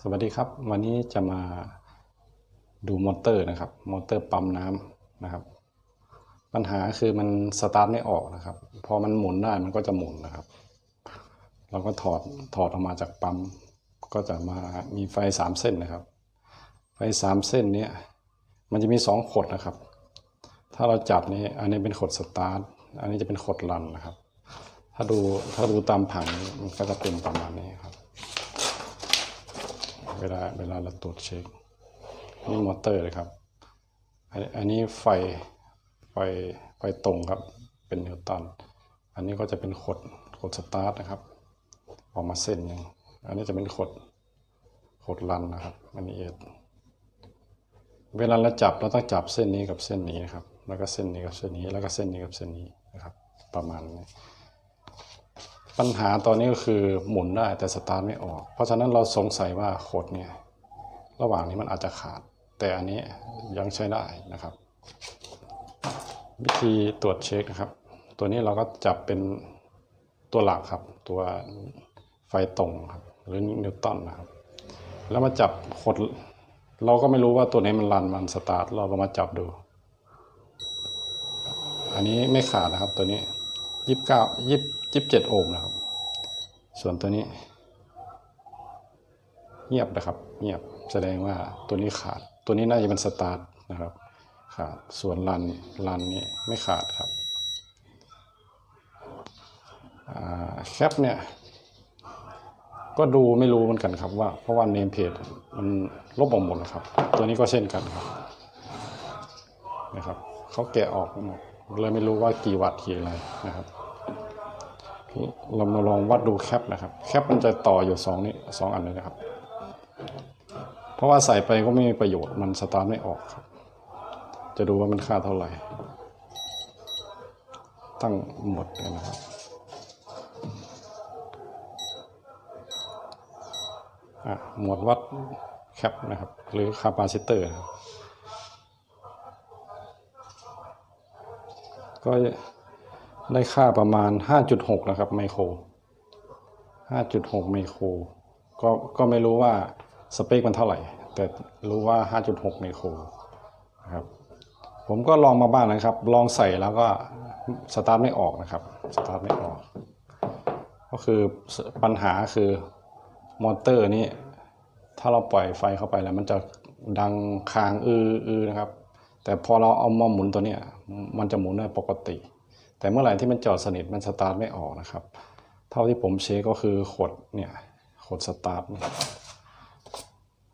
สวัสดีครับ วันนี้จะมาดูมอเตอร์นะครับ มอเตอร์ปั๊มน้ำนะครับ ปัญหาคือมันสตาร์ทไม่ออกนะครับ พอมันหมุนได้มันก็จะหมุนนะครับ เราก็ถอดถอดออกมาจากปั๊ม ก็จะมามีไฟสามเส้นนะครับ ไฟสามเส้นเนี้ยมันจะมีสองขดนะครับ ถ้าเราจับนี้อันนี้เป็นขดสตาร์ท อันนี้จะเป็นขดรันนะครับ ถ้าดูถ้าดูตามผังมันก็จะเป็นประมาณนี้ครับ เวลาเวลาเราตรวจเช็ค นี่มอเตอร์เลยครับ อันนี้ไฟไฟไฟตรงครับ เป็นนิวตัน อันนี้ก็จะเป็นขดขดสตาร์ทนะครับ ออกมาเส้นหนึ่งอันนี้จะเป็นขดขดรันนะครับอันนี้เอ็ดเวลาเราจับเราต้องจับเส้นนี้กับเส้นนี้นะครับ แล้วก็เส้นนี้กับเส้นนี้ แล้วก็เส้นนี้กับเส้นนี้นะครับ ประมาณนี้ ปัญหาตอนนี้ก็คือหมุนได้แต่สตาร์ทไม่ออก เพราะฉะนั้นเราสงสัยว่าโคดเนี่ยระหว่างนี้มันอาจจะขาด แต่อันนี้ยังใช้ได้นะครับ วิธีตรวจเช็คนะครับ ตัวนี้เราก็จับเป็นตัวหลักครับ ตัวไฟตรงครับหรือนิวตันนะครับ แล้วมาจับโคดเราก็ไม่รู้ว่าตัวไหนี้มันรันมันสตาร์ทเราก็มาจับดู อันนี้ไม่ขาดนะครับตัวนี้ ยี่สิบเก้ายี่สิบเจ็ดโอห์มนะครับ ส่วนตัวนี้ เงียบนะครับ เงียบแสดงว่าตัวนี้ขาด ตัวนี้น่าจะเป็นสตาร์ทนะครับขาดส่วนรันรันนี้ไม่ขาดครับแคปเนี่ย ก็ดูไม่รู้เหมือนกันครับว่าเพราะว่าเนมเพจมันลบออกหมดนะครับ ตัวนี้ก็เช่นกันครับนะครับเขาแกะออกหมดเลยไม่รู้ว่ากี่วัตต์กี่อะไรนะครับ เรามาลองวัดดูแคปนะครับ แคปมันจะต่ออยู่สองนี้สองอันเลยนะครับ เพราะว่าใส่ไปก็ไม่มีประโยชน์มันสตาร์ทไม่ออกครับ จะดูว่ามันค่าเท่าไหร่ ตั้งหมดเลยนะครับ อะหมวดวัดแคปนะครับ หรือคาปาซิเตอร์ครับก็ ได้ค่าประมาณ 5.6 นะครับไมโคร 5.6 ไมโคร ก็ก็ไม่รู้ว่าสเปคมันเท่าไหร่ แต่รู้ว่า 5.6 ไมโครนะครับ ผมก็ลองมาบ้างนะครับ ลองใส่แล้วก็สตาร์ทไม่ออกนะครับ สตาร์ทไม่ออก ก็คือปัญหาคือมอเตอร์นี้ ถ้าเราปล่อยไฟเข้าไปแล้ว มันจะดังคางอืออือนะครับ แต่พอเราเอามาหมุนตัวเนี้ยมันจะหมุนได้ปกติ แต่เมื่อไหร่ที่มันจอดสนิทมันสตาร์ทไม่ออกนะครับ เท่าที่ผมเช็คก็คือขดเนี่ยขดสตาร์ท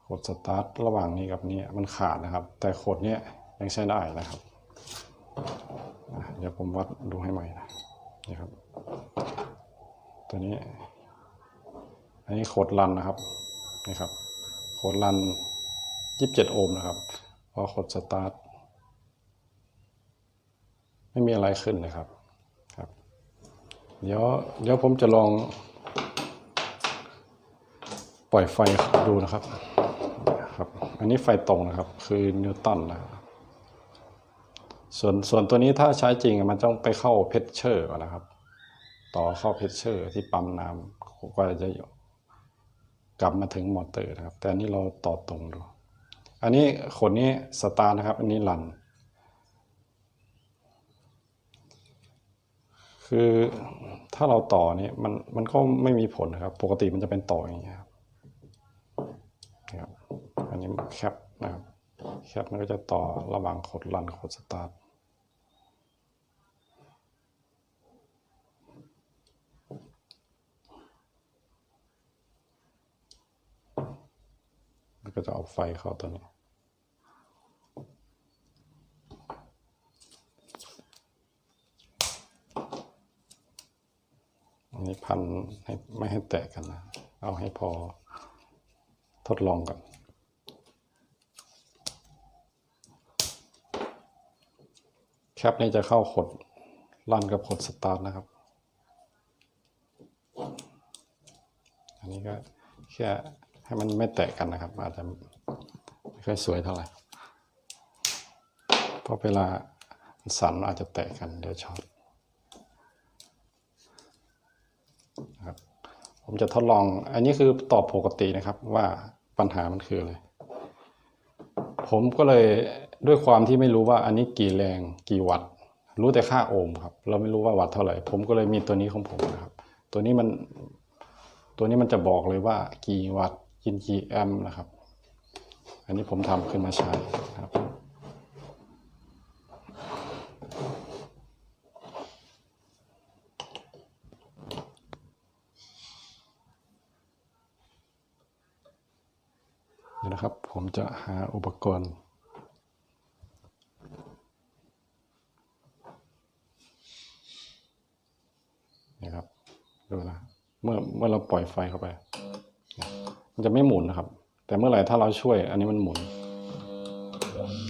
ขดสตาร์ทระหว่างนี้กับนี้มันขาดนะครับ แต่ขดเนี้ยยังใช้ได้นะครับเดี๋ยวผมวัดดูให้ใหม่นะนี่ครับ ตัวนี้ อันนี้โคดรันนะครับ นี่ครับโคดรัน 27 โอห์มนะครับ พอโคดสตาร์ท ไม่มีอะไรขึ้นเลยครับครับ เดี๋ยวเดี๋ยวผมจะลอง ปล่อยไฟดูนะครับครับ อันนี้ไฟตรงนะครับ คือนิวตันนะครับส่วนส่วนตัวนี้ถ้าใช้จริงมันต้องไปเข้าเพชเชอร์ก่อนนะครับ ต่อเข้าเพชเชอร์ที่ปั๊มน้ำก็จะกลับมาถึงมอเตอร์นะครับ แต่อันนี้เราต่อตรงดู อันนี้ขนนี้สตาร์นะครับ อันนี้รัน คือถ้าเราต่อเนี่ยมันมันก็ไม่มีผลนะครับ ปกติมันจะเป็นต่ออย่างเงี้ยครับนะครับอันนี้แคปนะครับแคปมันก็จะต่อระหว่างขดรันขดสตาร์ทก็จะเอาไฟเข้าตัวนี้ นนี้พันให้ไม่ให้แตกกันนะ เอาให้พอทดลองกันแคปนี้จะเข้าขดรันกับขดสตาร์ทนะครับ อันนี้ก็แค่ให้มันไม่แตกกันนะครับ อาจจะไม่ค่อยสวยเท่าไหร่ เพราะเวลาสันอาจจะแตกกันเดี๋ยวช็อตนะครับ ผมจะทดลอง อันนี้คือตอบปกตินะครับว่าปัญหามันคืออะไร ผมก็เลยด้วยความที่ไม่รู้ว่าอันนี้กี่แรงกี่วัตต์ รู้แต่ค่าโอห์มครับ เราไม่รู้ว่าวัตต์เท่าไหร่ ผมก็เลยมีตัวนี้ของผมนะครับ ตัวนี้มัน ตัวนี้มันจะบอกเลยว่ากี่วัตต์กินกี่แอมป์นะครับ อันนี้ผมทำขึ้นมาใช้ครับ ดี๋ยวนะครับ ผมจะหาอุปกรณ์นี่ครับ ดูนะ เมื่อเมื่อเราปล่อยไฟเข้าไป มันจะไม่หมุนนะครับ แต่เมื่อไหร่ถ้าเราช่วย อันนี้มันหมุน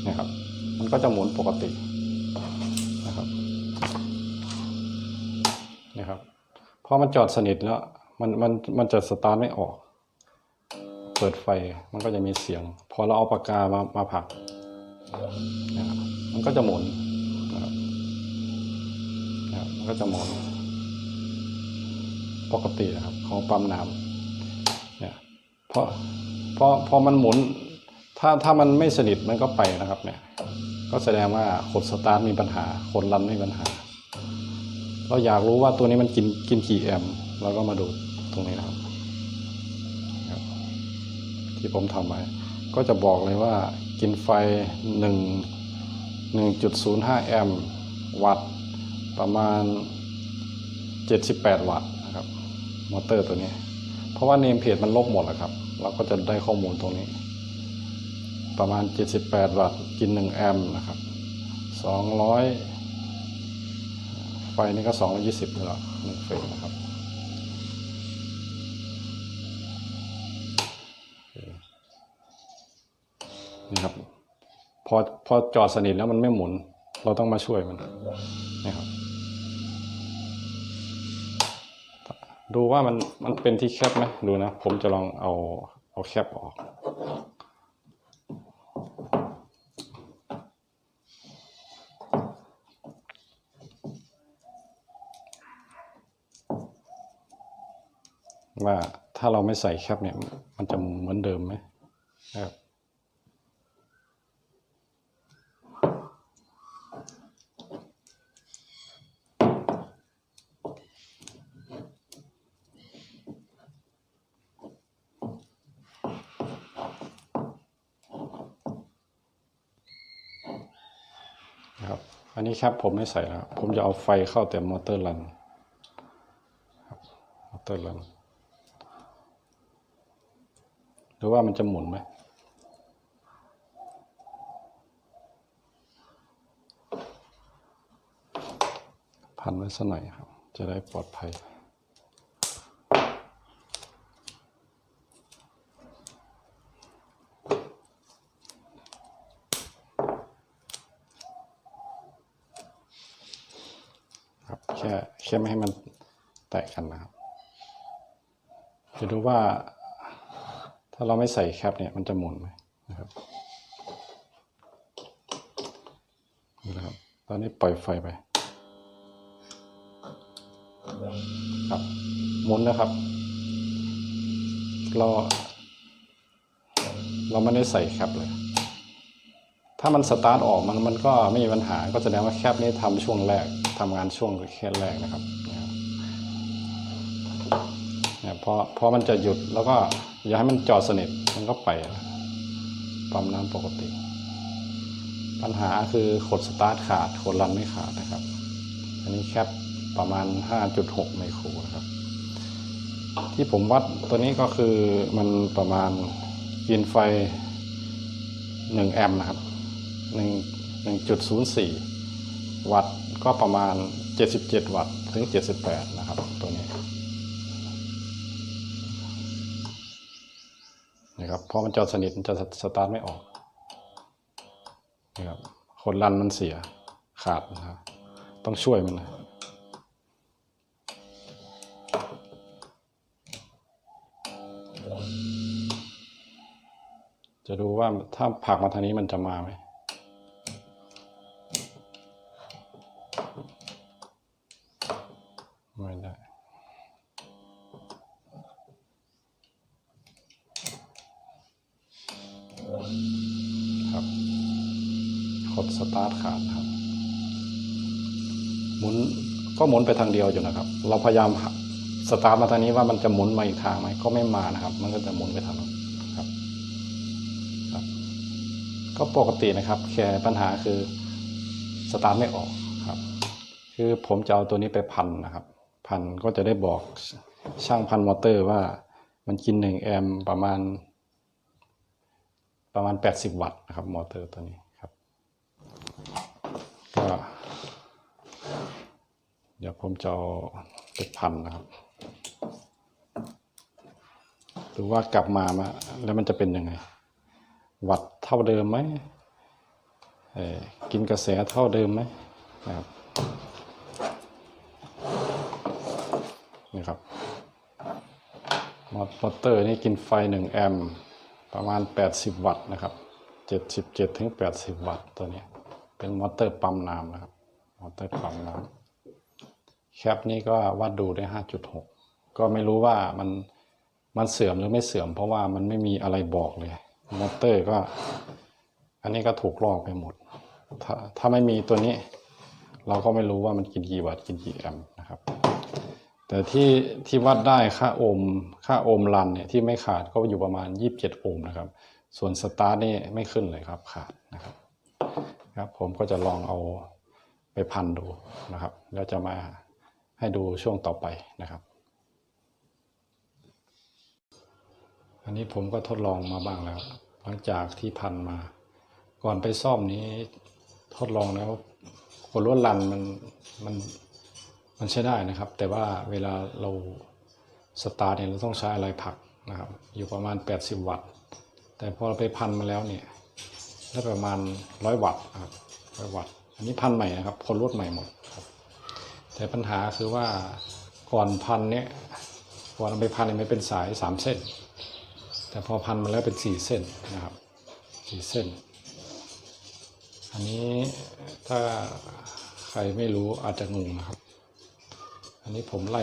นะครับ มันก็จะหมุนปกติ นะครับนี่ครับพอมันจอดสนิทแล้ว มันมันมันจะสตาร์ทไม่ออก ปิดไฟมันก็จะมีเสียง พอเราเอาปากกามามาผักนะครับมันก็จะหมุนนะครับนะครับมันก็จะหมุนปกตินะครับของปั๊มน้ำเนี่ยเพราะเพราะพอมันหมุน ถ้าถ้ามันไม่สนิทมันก็ไปนะครับเนี่ยก็แสดงว่าขดสตาร์ทมีปัญหาขดรันมีปัญหา เราอยากรู้ว่าตัวนี้มันกินกินกี่แอมป์เราก็มาดูตรงนี้นะครับ ที่ผมทำไว้ก็จะบอกเลยว่ากินไฟ 1 1.05 แอมป์วัตต์ประมาณ 78 วัตต์นะครับมอเตอร์ตัวนี้ เพราะว่าเนมเพจมันลบหมดแล้วครับ เราก็จะได้ข้อมูลตรงนี้ ประมาณ 78 วัตต์กิน 1 แอมป์นะครับ 200 ไฟนี่ก็ 220นี่หละหนึ่งเฟสนะครับ นี่ครับ พอพอจอดสนิทแล้วมันไม่หมุน เราต้องมาช่วยมันนี่ครับ ดูว่ามันมันเป็นที่แคบไหมดูนะ ผมจะลองเอาเอาแคบออกว่าถ้าเราไม่ใส่แคปเนี่ย มันจะเหมือนเดิมไหมนะครับ อันนี้ครับผมไม่ใส่แล้ว ผมจะเอาไฟเข้าแต่มอเตอร์ลันครับมอเตอร์ลันหรือว่ามันจะหมุนไหมพันไว้สักหน่อยครับ จะได้ปลอดภัย แคบแค่ไม่ให้มันแตกกันนะครับจะดูว่า ถ้าเราไม่ใส่แคปเนี่ยมันจะหมุนไหมนะครับดูนะครับ ตอนนี้ปล่อยไฟไป ครับหมุนนะครับ เรา เราไม่ได้ใส่แคปเลย ถ้ามันสตาร์ทออกมันมันก็ไม่มีปัญหาก็แสดงว่าแคปนี้ทำช่วงแรก ทำงานช่วงแค่แรกนะครับเนี่ยพอพอมันจะหยุดแล้วก็อย่าให้มันจอดสนิทมันก็ไปนะปั๊มน้ำปกติ ปัญหาคือขดสตาร์ทขาดขดรันไม่ขาดนะครับ อันนี้แคปประมาณ 5.6 ไมโครนะครับ ที่ผมวัดตัวนี้ก็คือมันประมาณกินไฟ 1 แอมป์นะครับ 1 1.04 วัตต์ ก็ประมาณ 77 วัตต์ถึง 78 นะครับ ตัวนี้นะครับพอมันจอดสนิทมันจะสตาร์ทไม่ออกนะครับคนรันมันเสียขาดนะครับต้องช่วยมันนะจะดูว่าถ้าผักมาทางนี้มันจะมาไหม ตาร์ทขาดครับ หมุนก็หมุนไปทางเดียวอยู่นะครับ เราพยายามสตาร์ทมาทางนี้ว่ามันจะหมุนมาอีกทางไหมก็ไม่มานะครับ มันก็จะหมุนไปทางนั้นครับ ครับ ก็ปกตินะครับ แค่ปัญหาคือสตาร์ทไม่ออกครับ คือผมจะเอาตัวนี้ไปพันนะครับ พันก็จะได้บอกช่างพันมอเตอร์ว่ามันกินหนึ่งแอมประมาณ ประมาณ 80 วัตต์นะครับ มอเตอร์ตัวนี้ ก็เดี๋ยวผมจะเอาไปพันนะครับดูว่ากลับมามาแล้วมันจะเป็นยังไง วัตต์เท่าเดิมไหมกินกระแสเท่าเดิมไหมนะครับนี่ครับมอเตอร์นี่กินไฟ 1 แอมป์ประมาณ 80 วัตต์นะครับ 77ถึง80 วัตต์ตัวนี้ เป็นมอเตอร์ปั๊มน้ำนะครับ มอเตอร์ปั๊มน้ำแคปนี้ก็วัดดูได้ 5.6 ก็ไม่รู้ว่ามันมันเสื่อมหรือไม่เสื่อม เพราะว่ามันไม่มีอะไรบอกเลย มอเตอร์ก็ อันนี้ก็ถูกลอกไปหมด ถ้าถ้าไม่มีตัวนี้ เราก็ไม่รู้ว่ามันกินกี่วัตต์กินกี่แอมป์นะครับ แต่ที่ที่วัดได้ค่าโอห์มค่าโอห์มรันเนี่ยที่ไม่ขาดก็อยู่ประมาณ 27 โอห์มนะครับ ส่วนสตาร์ทนี่ไม่ขึ้นเลยครับขาดนะครับ ครับ ผมก็จะลองเอาไปพันดูนะครับ แล้วจะมาให้ดูช่วงต่อไปนะครับ อันนี้ผมก็ทดลองมาบ้างแล้ว หลังจากที่พันมา ก่อนไปซ่อมนี้ทดลองแล้วคนลวดรันมันมันมันใช้ได้นะครับ แต่ว่าเวลาเราสตาร์ทเนี่ยเราต้องใช้อะไรผลักนะครับ อยู่ประมาณ 80 วัตต์ แต่พอเราไปพันมาแล้วเนี่ย ได้ประมาณ100วัตต์ครับร้อยวัตต์อันนี้พันใหม่นะครับ คนลวดใหม่หมดครับ แต่ปัญหาคือว่าก่อนพันเนี่ยก่อนเอาไปพันเนี่ยมันเป็นสาย3เส้น แต่พอพันมาแล้วเป็น4เส้นนะครับ4เส้น อันนี้ถ้าใครไม่รู้อาจจะงงนะครับ อันนี้ผมไล่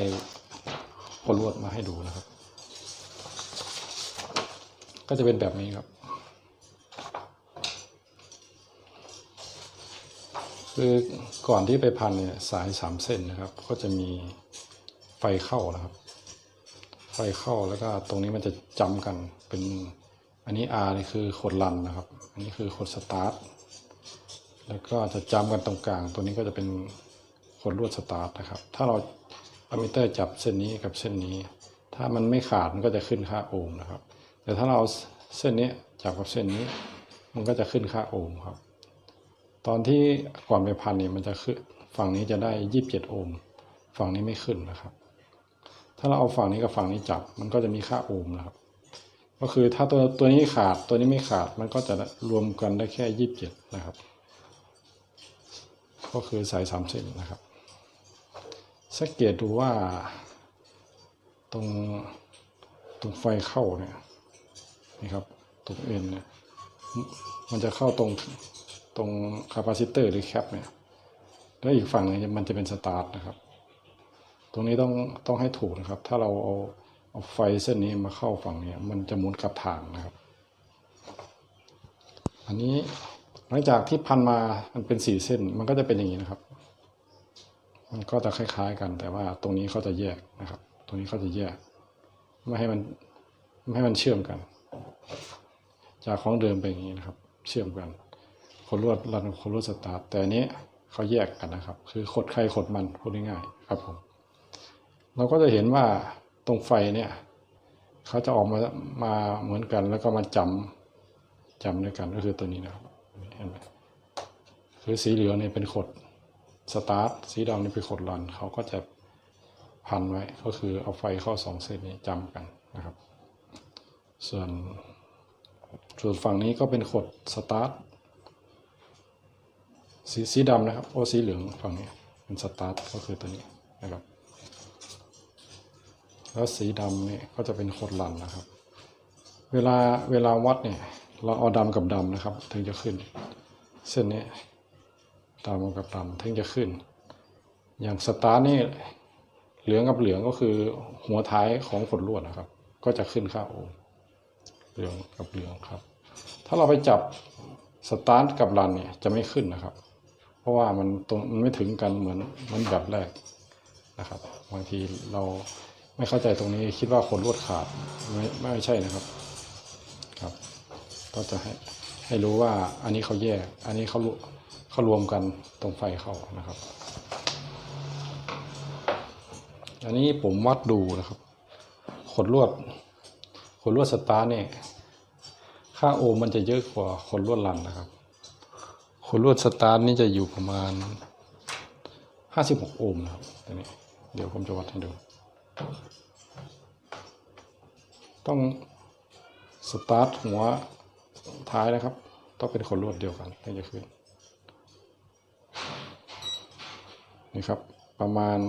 คนลวดมาให้ดูนะครับ ก็จะเป็นแบบนี้ครับ คือก่อนที่ไปพันเนี่ยสายสามเส้นนะครับ ก็จะมีไฟเข้านะครับ ไฟเข้าแล้วก็ตรงนี้มันจะจำกันเป็นอันนี้ R นี่คือขดรันนะครับ อันนี้คือขดสตาร์ทแล้วก็จะจำกันตรงกลาง ตัวนี้ก็จะเป็นขดลวดสตาร์ทนะครับ ถ้าเราอะมิเตอร์จับเส้นนี้กับเส้นนี้ ถ้ามันไม่ขาดมันก็จะขึ้นค่าโอห์มนะครับ แต่ถ้าเราเส้นนี้จับกับเส้นนี้ มันก็จะขึ้นค่าโอห์มครับ ตอนที่ก่อนไปพันเนี่ยมันจะขึ้นฝั่งนี้จะได้ยี่สิบเจ็ดโอห์มฝั่งนี้ไม่ขึ้นนะครับ ถ้าเราเอาฝั่งนี้กับฝั่งนี้จับ มันก็จะมีค่าโอห์มนะครับ ก็คือถ้าตัวตัวนี้ขาดตัวนี้ไม่ขาดมันก็จะรวมกันได้แค่ยี่สิบเจ็ดนะครับ ก็คือสายสามเส้นนะครับสังเกตดูว่าตรงตรงไฟเข้าเนี่ยนี่ครับตรงเอ็นเนี่ยมมันจะเข้าตรง ตรงคาปาซิเตอร์หรือแคปเนี่ยแล้วอีกฝั่งหนึงมันจะเป็นสตาร์ทนะครับ ตรงนี้ต้องต้องให้ถูกนะครับ ถ้าเราเอาเอาไฟเส้นนี้มาเข้าฝั่งเนี้มันจะหมุนกลับทางนะครับ อันนี้หลังจากที่พันมามันเป็นสี่เส้นมันก็จะเป็นอย่างนี้นะครับ มันก็จะคล้ายๆ กันแต่ว่าตรงนี้เขาจะแยกนะครับ ตรงนี้เขาจะแยก ไม่ให้มันไม่ให้มันเชื่อมกัน จากของเดิมเป็นอย่างนี้นะครับ เชื่อมกัน คนลวดรันคนลวดสตาร์ทแต่อันนี้เขาแยกกันนะครับ คือขดใครขดมันพูดง่ายๆครับผมเราก็จะเห็นว่าตรงไฟเนี่ยเขาจะออกมามาเหมือนกัน แล้วก็มาจำจำด้วยกันก็คือตัวนี้นะครับเห็นไหมคือสีเหลืองเนี่ยเป็นขดสตาร์ทสีดำนี่เป็นขดรันเขาก็จะพันไว้ก็คือเอาไฟเข้าสองเส้นนี้จำกันนะครับ ส่วนส่วนฝั่งนี้ก็เป็นขดสตาร์ท สีสีดำนะครับ โอสีเหลืองฝั่งนี้เป็นสตาร์ทก็คือตัวนี้นะครับ แล้วสีดำเนี่ยก็จะเป็นขดลันนะครับ เวลาเวลาวัดเนี่ย เราเอาดำกับดำนะครับ ถึงจะขึ้น เส้นนี้ดำกับดำถึงจะขึ้น อย่างสตาร์ทนี่เหลืองกับเหลืองก็คือหัวท้ายของขดลวดนะครับ ก็จะขึ้นค่าโอเหลืองกับเหลืองครับ ถ้าเราไปจับสตาร์ทกับรันเนี่ยจะไม่ขึ้นนะครับ เพราะว่ามันตรงมันไม่ถึงกันเหมือนมือนแบบแรกนะครับ บางทีเราไม่เข้าใจตรงนี้คิดว่าคนลวดขาดไม่ไม่ใช่นะครับครับ ก็จะให้ให้รู้ว่าอันนี้เขาแยก อันนี้เขารวเขารวมกันตรงไฟเข้านะครับ อันนี้ผมวัดดูนะครับขนลวดขนลวดสตาร์เนี่ยค่าโอมมันจะเยอะกว่าขนลวดลันนะครับ ขนลวดสตาร์ทนี่จะอยู่ประมาณ 56 โอห์มนะครับตัวนี้เดี๋ยวผมจะวัดให้ดู ต้องสตาร์ทหัวท้ายนะครับ ต้องเป็นขนลวดเดียวกันถึงจะขึ้น นี่ครับ ประมาณ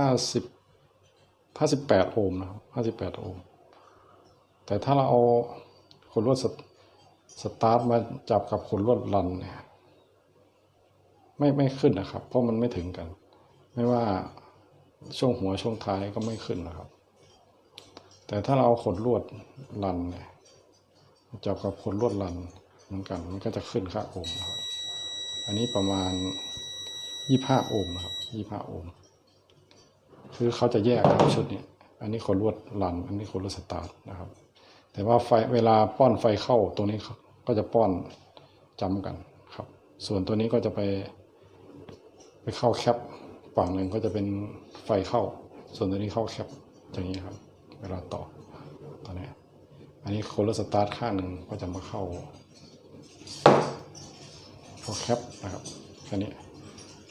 50 58 โอห์มนะครับ 58 โอห์มแต่ถ้าเราเอาขนลวดส สตาร์ทมาจับกับขนลวดรันเนี่ยไม่ไม่ขึ้นนะครับ เพราะมันไม่ถึงกัน ไม่ว่าช่วงหัวช่วงท้ายก็ไม่ขึ้นนะครับ แต่ถ้าเราเอาขนลวดรันเนี่ยจับกับขนลวดรันเหมือนกันมันก็จะขึ้นค่าโอห์มนะครับ อันนี้ประมาณ25โอห์มนะครับ25โอห์มคือเขาจะแยกครับชุดนี้อันนี้ขนลวดรัน อันนี้ขนลวดสตาร์ทนะครับ แต่ว่าไฟเวลาป้อนไฟเข้าตรงนี้ ก็จะป้อนจำกันครับ ส่วนตัวนี้ก็จะไป ไปเข้าแคปฝั่งหนึ่งก็จะเป็นไฟเข้า ส่วนตัวนี้เข้าแคปอย่างนี้ครับ เวลาต่อตอนนี้ อันนี้คนละสตาร์ทข้างหนึ่งก็จะมาเข้าเข้าแคปนะครับแค่นี้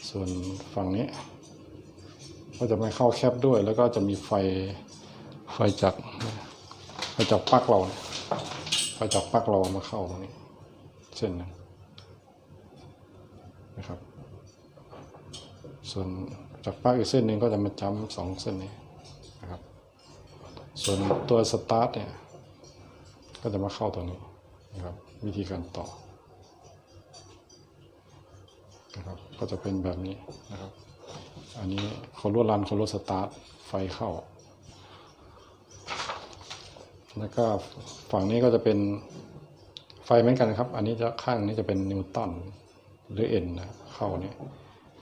ส่วนฝั่งนี้ ก็จะไม่เข้าแคปด้วย แล้วก็จะมีไฟไฟจากไฟจากปลั๊กเรา จากปักเรามาเข้าตรงนี้เส้นหนึงนะครับ ส่วนจากปักอีกเส้นหนึ่งก็จะมาจำสองเส้นนี้นะครับ ส่วนตัวสตาร์ทเนี่ยก็จะมาเข้าตรงนี้นะครับ วิธีการต่อนะครับก็จะเป็นแบบนี้นะครับ อันนี้คนรวดรันคนรวดสตาร์ทไฟเข้า แล้วก็ฝั่งนี้ก็จะเป็นไฟเหมือนกันครับ อันนี้จะข้างนี้จะเป็นนิวตันหรือเอ็นนะเข้านี้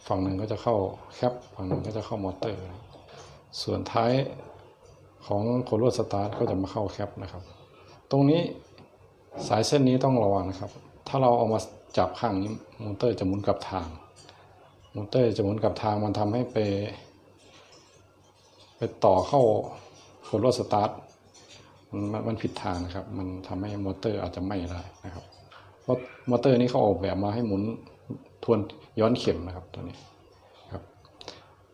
ฝั่งหนึ่งก็จะเข้าแคปฝั่งหนึ่งก็จะเข้ามอเตอร์ ส่วนท้ายของโคนรวดสตาร์ทก็จะมาเข้าแคปนะครับ ตรงนี้สายเส้นนี้ต้องระวังนะครับ ถ้าเราเอามาจับข้างนี้มอเตอร์จะหมุนกลับทาง มอเตอร์จะหมุนกลับทางมันทำให้ไป ไปต่อเข้าโคนรสตาร์ท มันมันผิดทางนะครับ มันทำให้มอเตอร์อาจจะไหม้ได้นะครับ เพราะมอเตอร์นี้เขาออกแบบมาให้หมุนทวนย้อนเข็มนะครับตัวนี้ครับ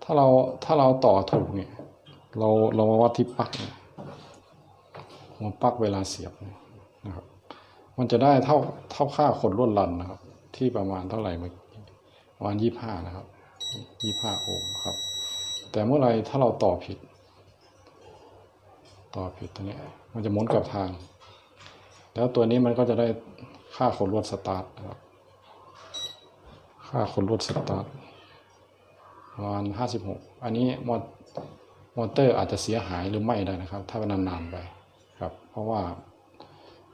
ถ้าเราถ้าเราต่อถูกเนี่ย เราเรามาวัดที่ปลั๊กเนี่ยหัวปลั๊กเวลาเสียบเนี่ยนะครับ มันจะได้เท่าเท่าค่าขนลวดรันนะครับ ที่ประมาณเท่าไหร่เมื่อกี้ประมาณยี่ห้านะครับยี่ห้าโอห์มครับ แต่เมื่อไรถ้าเราต่อผิด ต่อผิดตัวนี้ มันจะหมุนกลับทาง แล้วตัวนี้มันก็จะได้ค่าขนลวดสตาร์ทครับ ค่าขนลวดสตาร์ทประมาณห้าสิบหกอันนี้มอมอเตอร์อาจจะเสียหายหรือไม่ได้นะครับ ถ้ามันนานๆไปครับ เพราะว่า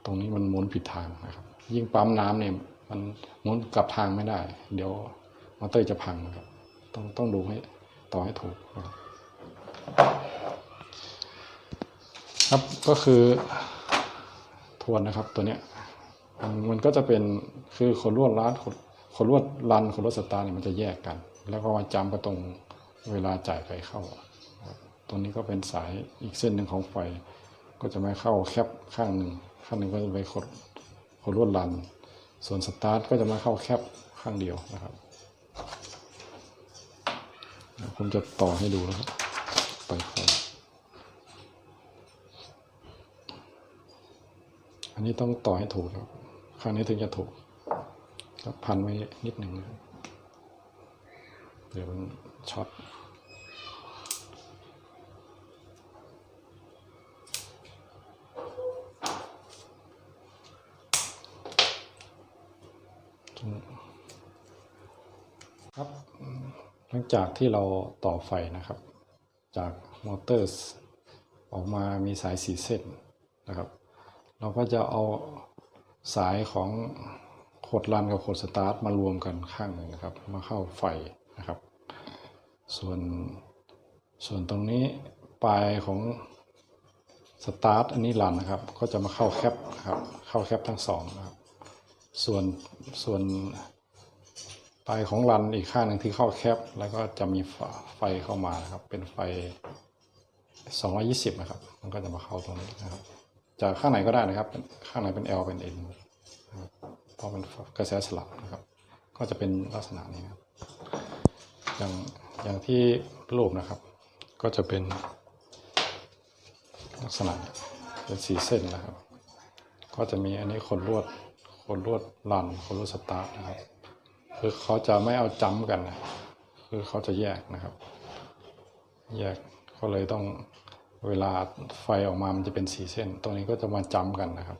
ตรงนี้มันหมุนผิดทางนะครับ ยิ่งปั๊มน้ำเนี่ยมันหมุนกลับทางไม่ได้ เดี๋ยวมอเตอร์จะพังครับ ต้องต้องดูให้ต่อให้ถูกนะครับ ครับก็คือทวนนะครับตัวเนี้ยมันก็จะเป็นคือขนลวดรัดขนลวดรันขนลวดสตาร์เนี่ยมันจะแยกกัน แล้วก็มาจำกันตรงเวลาจ่ายไฟเข้าตรงนี้ก็เป็นสายอีกเส้นหนึ่งของไฟ ก็จะไม่เข้าแคปข้างหนึ่งข้างหนึ่งก็จะไปขดขดลวดรัน ส่วนสตาร์ทก็จะมาเข้าแคปข้างเดียวนะครับผมจะต่อให้ดูนะครับไปไฟอั นนี้ต้องต่อให้ถูกครับข้างนี้ถึงจะถูกครับพันไว้นิดหนึ่งนะเดี๋ยวมันช็อตครับหลังจากที่เราต่อไฟนะครับ จากมอเตอร์ออกมามีสายสีเส้นนะครับ เราก็จะเอาสายของโคดรันกับโคดสตาร์ทมารวมกันข้างหนึ่งนะครับ มาเข้าไฟนะครับ ส่วนส่วนตรงนี้ปลายของสตาร์ทอันนี้รันนะครับ ก็จะมาเข้าแคปนะครับ เข้าแคปทั้งสองนะครับ ส่วนส่วนปลายของรันอีกข้างหนึ่งที่เข้าแคป แล้วก็จะมีไฟเข้ามานะครับ เป็นไฟ 220 นะครับ มันก็จะมาเข้าตรงนี้นะครับ จากข้างไหนก็ได้นะครับ ข้างไหนเป็น L เป็น N เพราะมันกระแสสลับนะครับ ก็จะเป็นลักษณะนี้นะครับอย่างอย่างที่รูปนะครับ ก็จะเป็นลักษณะเป็นสีเส้นนะครับ ก็จะมีอันนี้คนลวดคนลวดรันคนลวดสตาร์ทนะครับ คือเขาจะไม่เอาจ้ำกันนะคือเขาจะแยกนะครับ แยกก็เลยต้อง เวลาไฟออกมามันจะเป็นสีเส้น ตรงนี้ก็จะมาจ้ำกันนะครับ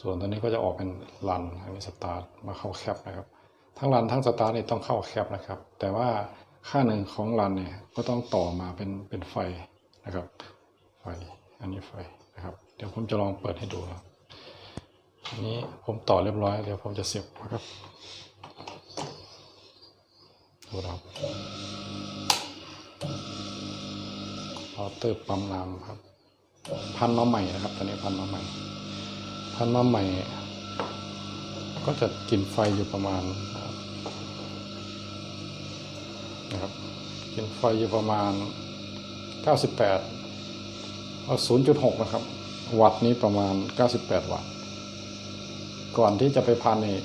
ส่วนตัวนี้ก็จะออกเป็นรันอันนี้สตาร์ทมาเข้าแคปนะครับ ทั้งรันทั้งสตาร์ทนี่ต้องเข้าแคปนะครับ แต่ว่าค่าหนึ่งของรันเนี่ยก็ต้องต่อมาเป็นเป็นไฟนะครับ ไฟ อันนี้ไฟนะครับ เดี๋ยวผมจะลองเปิดให้ดูนะอันนี้ผมต่อเรียบร้อยเดี๋ยวผมจะเสียบนะครับดูนะครับ อเตอร์ปั๊มน้ำครับ พันมาใหม่นะครับ ตอนนี้พันมาใหม่ พันมาใหม่ ก็จะกินไฟอยู่ประมาณนะครับกินไฟอยู่ประมาณ 98เอา0.6 นะครับ วัตต์นี้ประมาณ 98 วัตต์ ก่อนที่จะไปพันนี่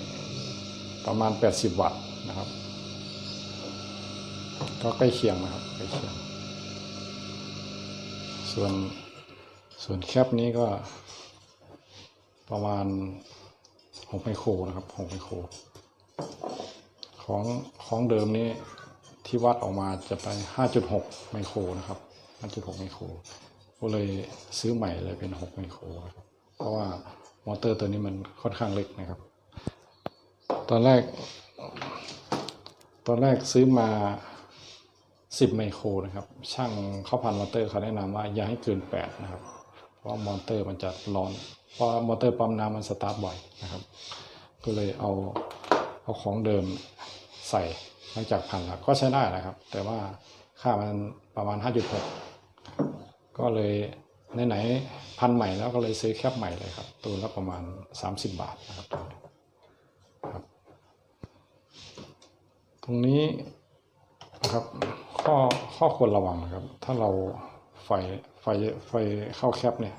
ประมาณ 80 วัตต์นะครับ ก็ใกล้เคียงนะครับใกล้เคียง ส่วนส่วนแคปนี้ก็ประมาณ6ไมโครนะครับ6ไมโคร ของของเดิมนี้ที่วัดออกมาจะไป5.6ไมโครนะครับ5.6ไมโคร ก็เลยซื้อใหม่เลยเป็น6ไมโครครับเพราะว่ามอเตอร์ตัวนี้มันค่อนข้างเล็กนะครับ ตอนแรก ตอนแรกซื้อมา 10 ไมโครนะครับ ช่างเข้าพันมอเตอร์เขาแนะนำว่าอย่าให้เกิน 8 นะครับ เพราะมอเตอร์มันจะร้อน เพราะมอเตอร์ปั๊มน้ำมันสตาร์ทบ่อยนะครับ ก็เลยเอาเอาของเดิมใส่หลังจากพันแล้วก็ใช้ได้นะครับ แต่ว่าค่ามันประมาณ 5.6 ก็เลยไหนๆพันใหม่แล้วก็เลยซื้อแคปใหม่เลยครับตัวละประมาณ 30 บาทนะครับตรงนี้นะครับ ข้อข้อควรระวังนะครับ ถ้าเราไฟไฟไฟเข้าแคปเนี่ย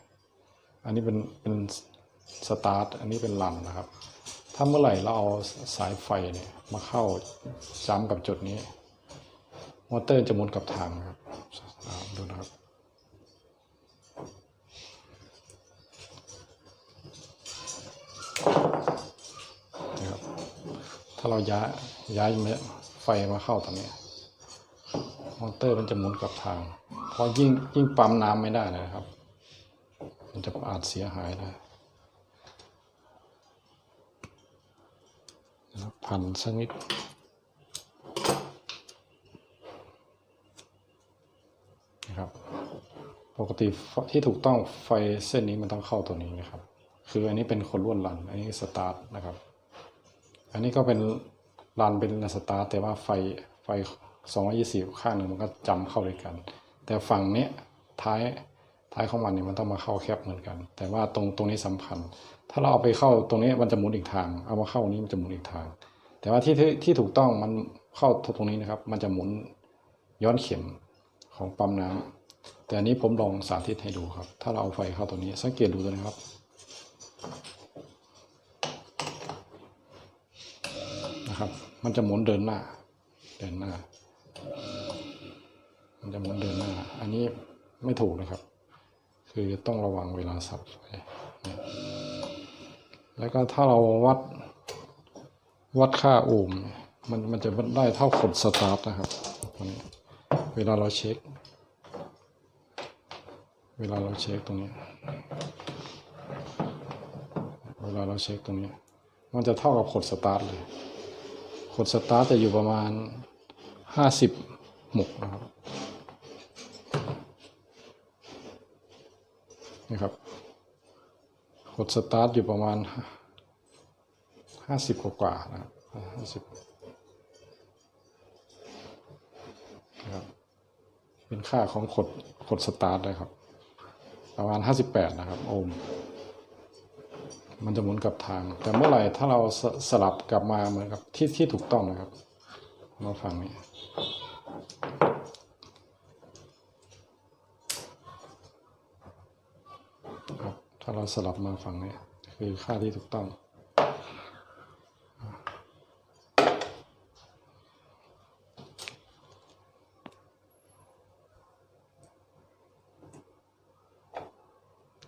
อันนี้เป็นเป็นสตาร์ทอันนี้เป็นรันนะครับ ถ้าเมื่อไหร่เราเอาสายไฟเนี่ยมาเข้าจ้ำกับจุดนี้ มอเตอร์จะหมุนกับทางครับดูนะครับนะครับ ถ้าเราย้ายย้ายไฟมาเข้าตรงนี้ มอเตอร์มันจะหมุนกลับทางพราะยิ่งยิ่งปั๊มน้ำไม่ได้นะครับ มันจะอาจเสียหายได้นะพันสักนิดนะครับปกติที่ถูกต้องไฟเส้นนี้มันต้องเข้าตัวนี้นะครับ คืออันนี้เป็นคนล้วนรัน อันนี้สตาร์ทนะครับ อันนี้ก็เป็นรันเป็นสตาร์ทแต่ว่าไฟไฟ 220ข้างหนึ่งมันก็จำเข้าด้วยกัน แต่ฝั่งเนี้ยท้ายท้ายของมันเนี่ยมันต้องมาเข้าแคปเหมือนกัน แต่ว่าตรงตรงนี้สำคัญถ้าเราเอาไปเข้าตรงนี้มันจะหมุนอีกทาง เอามาเข้านี้มันจะหมุนอีกทาง แต่ว่าที่ที่ที่ถูกต้องมันเข้าตรงนี้นะครับ มันจะหมุนย้อนเข็มของปั๊มน้ำแต่อันนี้ผมลองสาธิตให้ดูครับ ถ้าเราเอาไฟเข้าตรงนี้ สังเกตดูตัวนะครับนะครับ มันจะหมุนเดินหน้า เดินหน้า มันจะหมุนเดินหน้า อันนี้ไม่ถูกนะครับ คือต้องระวังเวลาสับไฟแล้วก็ถ้าเราวัดวัดค่าโอห์มมันมันจะได้เท่าขดสตาร์ทนะครับตัวนี้เวลาเราเช็ค เวลาเราเช็คตรงนี้ เวลาเราเช็คตรงนี้ มันจะเท่ากับขดสตาร์ทเลยขดสตาร์ทจะอยู่ประมาณห้าสิบหมกนะครับ นี่ครับขดสตาร์ทอยู่ประมาณห้าสิบกว่านะครับห้าสิบนะครับ เป็นค่าของขดขดสตาร์ทเลยครับ ประมาณห้าสิบแปดนะครับ โอห์มมันจะหมุนกลับทาง แต่เมื่อไหร่ถ้าเราสสลับกลับมาเหมือนกับที่ที่ถูกต้องนะครับ มาฝั่งนี้ ครับ ถ้า เราสลับมาฝั่งนี้คือค่าที่ถูกต้อง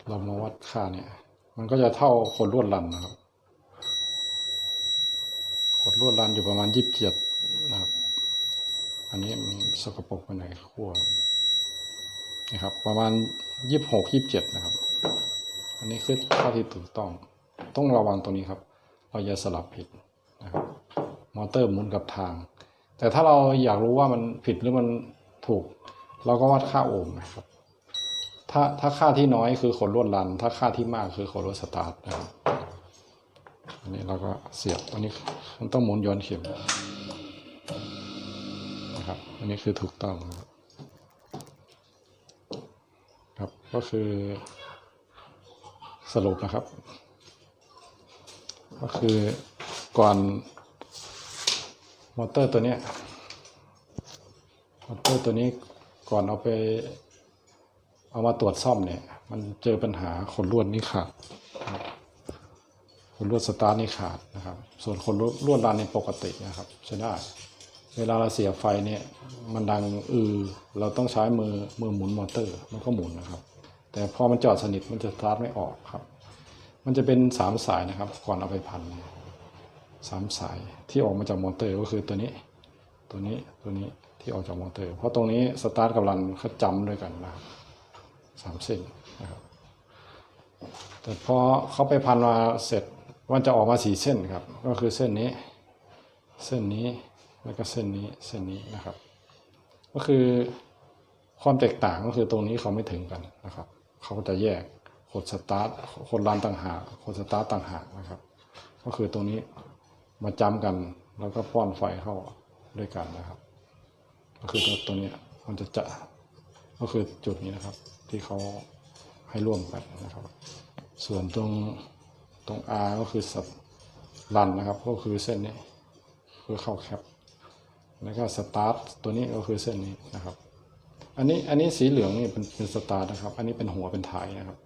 เรามาวัดค่าเนี่ย มันก็จะเท่าคนลวดรันนะครับคนลวดรันอยู่ประมาณยี่สิบเจ็ดนะครับ อันนี้มันสกปรกไปหนขั้วนะครับ ประมาณยี่สิบหกยี่สิบเจ็ดนะครับ อันนี้คือค่าที่ถูกต้อง ต้องระวังตรงนี้ครับ เราอย่าสลับผิดนะครับ มอเตอร์หมุนกับทาง แต่ถ้าเราอยากรู้ว่ามันผิดหรือมันถูก เราก็วัดค่าโอห์มนะครับ ถ้าถ้าค่าที่น้อยคือขนลวดรัน ถ้าค่าที่มากคือขนลวดสตาร์ทนะครับอันนี้เราก็เสียบ อันนี้มันต้องหมุนย้อนเข็มนะครับ อันนี้คือถูกต้องครับ ครับ ก็คือ สรุปนะครับ ก็คือก่อนมอเตอร์ตัวนี้มอเตอร์ตัวนี้ก่อนเอาไป เอามาตรวจซ่อมเนี่ย มันเจอปัญหาขนลวดนี่ขาดขนลวดสตาร์นี่ขาดนะครับ ส่วนขนลวดลวดรันนี่ปกตินะครับใช้ได้เวลาเราเสียบไฟเนี่ยมันดังอือเราต้องใช้มือมือหมุนมอเตอร์ มันก็หมุนนะครับ แต่พอมันจอดสนิทมันจะสตาร์ทไม่ออกครับ มันจะเป็นสามสายนะครับ ก่อนเอาไปพันสามสายที่ออกมาจากมอเตอร์ก็คือตัวนี้ ตัวนี้ตัวนี้ที่ออกจากมอเตอร์ เพราะตรงนี้สตาร์ทกับรันเขาจำด้วยกันนะสามเส้นนะครับแต่พอเขาไปพันมาเสร็จมันจะออกมาสี่เส้นครับ ก็คือเส้นนี้ เส้นนี้แล้วก็เส้นนี้เส้นนี้นะครับ ก็คือความแตกต่างก็คือตรงนี้เขาไม่ถึงกันนะครับ เขาก็จะแยกคดสตาร์ทคดรันต่างหากคดสตาร์ทต่างหากนะครับ ก็คือตรงนี้มาจำกันแล้วก็ป้อนไฟเข้าด้วยกันนะครับ ก็คือตัวตัวนี้มันจะจะก็คือจุดนี้นะครับ ที่เขาให้ร่วมกันนะครับ ส่วนตรงตรง R ก็คือสับรันนะครับ ก็คือเส้นนี้คือเข้าแคปแล้วก็สตาร์ทตัวนี้ก็คือเส้นนี้นะครับ อันนี้อันนี้สีเหลืองนี่เป็นเป็นสตาร์นะครับ อันนี้เป็นหัวเป็นท้ายนะครับ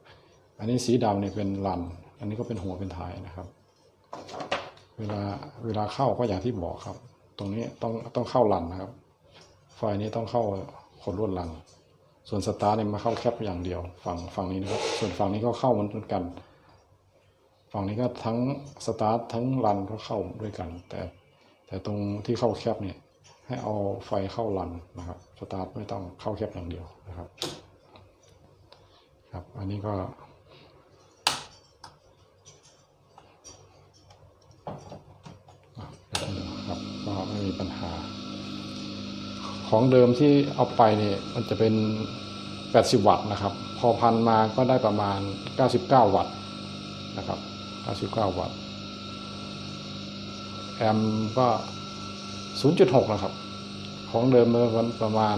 อันนี้สีดำนี่เป็นรัน อันนี้ก็เป็นหัวเป็นท้ายนะครับ เวลาเวลาเข้าก็อย่างที่บอกครับ ตรงนี้ต้องต้องเข้ารันนะครับ ไฟนี้ต้องเข้าคนรวดรัน ส่วนสตาร์เนี่ยมาเข้าแคปอย่างเดียว ฝั่งฝั่งนี้นะครับ ส่วนฝั่งนี้ก็เข้าเหมือนกัน ฝั่งนี้ก็ทั้งสตาร์ททั้งรันก็เข้าด้วยกัน แต่แต่ตรงที่เข้าแคปเนี่ย ให้เอาไฟเข้ารันนะครับสตาร์ทไม่ต้องเข้าแคปอย่างเดียวนะครับ ครับ อันนี้ก็ครับก็ไม่มีปัญหา ของเดิมที่เอาไปเนี่ยมันจะเป็น 80 วัตต์นะครับ พอพันมาก็ได้ประมาณ 99 วัตต์นะครับ 99 วัตต์ แอมป์ก็ 0.6 นะครับ ของเดิมมันประมาณ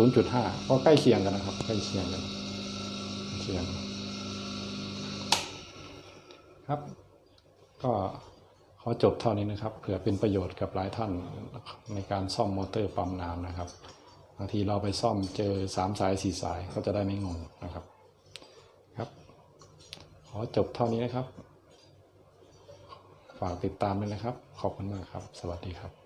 0.5 ก็ใกล้เคียงกันนะครับ ใกล้เคียงกันเคียง ครับ ก็ขอจบเท่านี้นะครับ เผื่อเป็นประโยชน์กับหลายท่านในการซ่อมมอเตอร์ปั๊มน้ำนะครับบางทีเราไปซ่อมเจอสามสายสี่สายก็จะได้ไม่งงนะครับครับ ขอจบเท่านี้นะครับ ฝากติดตามด้วยนะครับ ขอบคุณมากครับ สวัสดีครับ